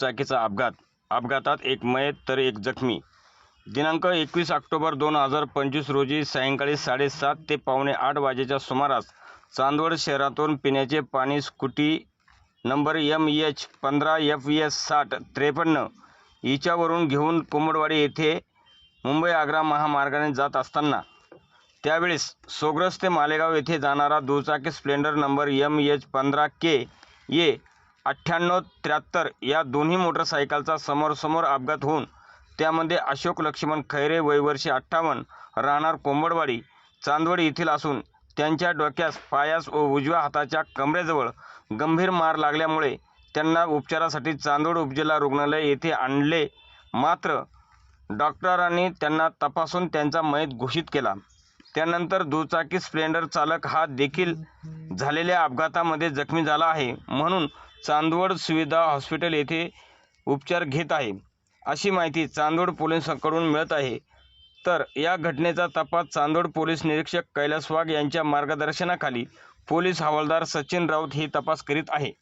दुचाकीचा अपघात. अपघातात एक मयत तर एक जखमी. दिनांक एकवीस ऑक्टोबर दोन हजार पंचवीस रोजी सायंकाळी साडेसात ते पावणे आठ वाजेच्या सुमारास चांदवड शहरातून पिण्याचे पाणी स्कूटी नंबर एम एच पंधरा एफ एस साठ त्रेपन्न हिच्यावरून घेऊन कुंभडवाडी येथे मुंबई आग्रा महामार्गाने जात असताना. त्यावेळेस सोग्रस ते मालेगाव येथे जाणारा दुचाकी स्प्लेंडर नंबर एम एच पंधरा के ए अठ्ठ्याण्णव त्र्याहत्तर या दोन्ही मोटरसायकलचा समोरासमोर अपघात होऊन त्यामध्ये अशोक लक्ष्मण खैरे वय वर्षे अठ्ठावन्न राहणार कोंबडवाडी चांदवड येथील असून त्यांच्या डोक्यास पायास व उजव्या हाताच्या कमरेजवळ गंभीर मार लागल्यामुळे त्यांना उपचारासाठी चांदवड उपजिल्हा रुग्णालय येथे आणले. मात्र डॉक्टरांनी त्यांना तपासून त्यांचा मयत घोषित केला. त्यानंतर दुचाकी स्प्लेंडर चालक हा देखील झालेल्या अपघातामध्ये जखमी झाला आहे. म्हणून चांदवड सुविधा हॉस्पिटल येथे उपचार घेत आहे. अशी माहिती चांदवड पोलिसांकडून मिळत आहे. तर या घटनेचा तपास चांदवड पोलीस निरीक्षक कैलास वाघ यांच्या मार्गदर्शनाखाली पोलीस हवालदार सचिन राऊत हे तपास करीत आहे.